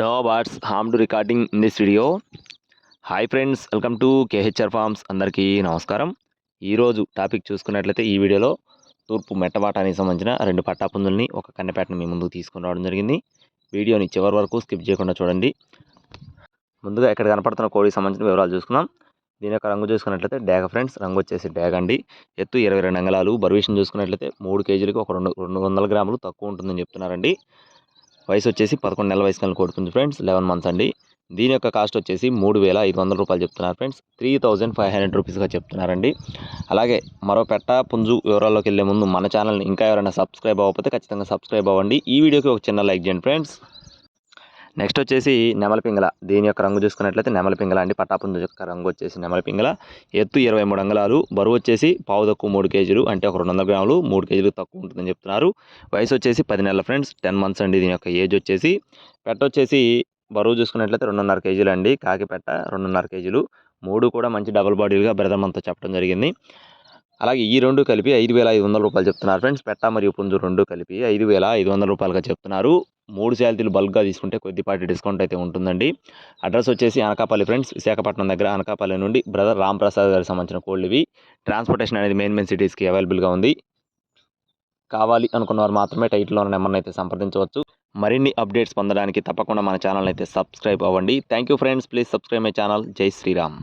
No bats harm to recording in this video hi friends welcome to KHR farms అందరికీ నమస్కారం ఈరోజు topic చూసుకున్నట్లయితే ఈ వీడియోలో తూర్పు మెట్టబాటానికి సంబంధించిన రెండు పట్టాపుందుల్ని ఒక కన్నెపేటను మీ ముందుకు తీసుకుని రావడం జరిగింది. వీడియోని చివరి వరకు స్కిప్ చేయకుండా చూడండి. ముందుగా ఇక్కడ కనపడుతున్న కోడికి సంబంధించిన వివరాలు చూసుకుందాం. దీని యొక్క రంగు చూసుకున్నట్లయితే డాగ ఫ్రెండ్స్. రంగు వచ్చేసి డాగ అండి. ఎత్తు ఇరవై రెండు అంగళాలు. బరువు చూసుకున్నట్లయితే మూడు కేజీలకు ఒక రెండు రెండు వందల గ్రాములు తక్కువ ఉంటుందని చెప్తున్నారండి. వయసు వచ్చేసి పదకొండు నెలల వయసు కలిగి కోడుకుంది ఫ్రెండ్స్ లెవెన్ మంత్స్ అండి. దీని యొక్క కాస్ట్ వచ్చేసి మూడు వేల ఐదు వందల రూపాయలు చెప్తున్నారు friends three thousand five hundred రూపీస్గా చెప్తున్నారండి. అలాగే మరో పెట్ట పుంజు వివరాల్లోకి వెళ్ళే ముందు మన ఛానల్ని ఇంకా ఎవరైనా సబ్స్క్రైబ్ అవ్వకపోతే ఖచ్చితంగా సబ్స్క్రైబ్ అవ్వండి. ఈ వీడియోకి ఒక చిన్న లైక్ చేయండి ఫ్రెండ్స్. నెక్స్ట్ వచ్చేసి నెమల పింగళ. దీని యొక్క రంగు చూసుకున్నట్లయితే నెమల పింగళ అండి. పట్టాపుంజ యొక్క రంగు వచ్చేసి నెమల పింగళ. ఎత్తు ఇరవై మూడు అంగళాలు. బరువు వచ్చేసి పావు తక్కువ మూడు కేజీలు. అంటే ఒక రెండు వందల గ్రాములు మూడు కేజీలు తక్కువ ఉంటుందని చెప్తున్నారు. వయసు వచ్చేసి పది నెలల ఫ్రెండ్స్. టెన్ మంత్స్ అండి దీని యొక్క ఏజ్ వచ్చేసి. పెట్ట వచ్చేసి బరువు చూసుకున్నట్లయితే రెండున్నర కేజీలు అండి. కాకి పెట్ట రెండున్నర కేజీలు. మూడు కూడా మంచి డబుల్ బాడీలుగా బ్రదర్మంతో చెప్పడం జరిగింది. అలాగే ఈ రెండు కలిపి ఐదు వేల ఐదు వందల రూపాయలు చెప్తున్నారు ఫ్రెండ్స్. పెట్ట మరియు పుంజు రెండు కలిపి ఐదు వేల ఐదు వందల రూపాయలుగా చెప్తున్నారు. మూడు శాలరీలు బల్క్గా తీసుకుంటే కొద్దిపాటి డిస్కౌంట్ అయితే ఉంటుందండి. అడ్రస్ వచ్చేసి అనకాపల్లి ఫ్రెండ్స్ విశాఖపట్నం దగ్గర అనకాపల్లి నుండి బ్రదర్ రామ్ ప్రసాద్ గారికి సంబంధించిన కోళ్ళు ఇవి. ట్రాన్స్పోర్టేషన్ అనేది మెయిన్ మెయిన్ సిటీస్కి అవైలబుల్గా ఉంది. కావాలి అనుకున్నవారు మాత్రమే టైటిల్లో ఉన్న నెంబర్ని అయితే సంప్రదించవచ్చు. మరిన్ని అప్డేట్స్ పొందడానికి తప్పకుండా మన ఛానల్ అయితే సబ్స్క్రైబ్ అవ్వండి. Thank you friends. Please subscribe my channel. జై శ్రీరామ్.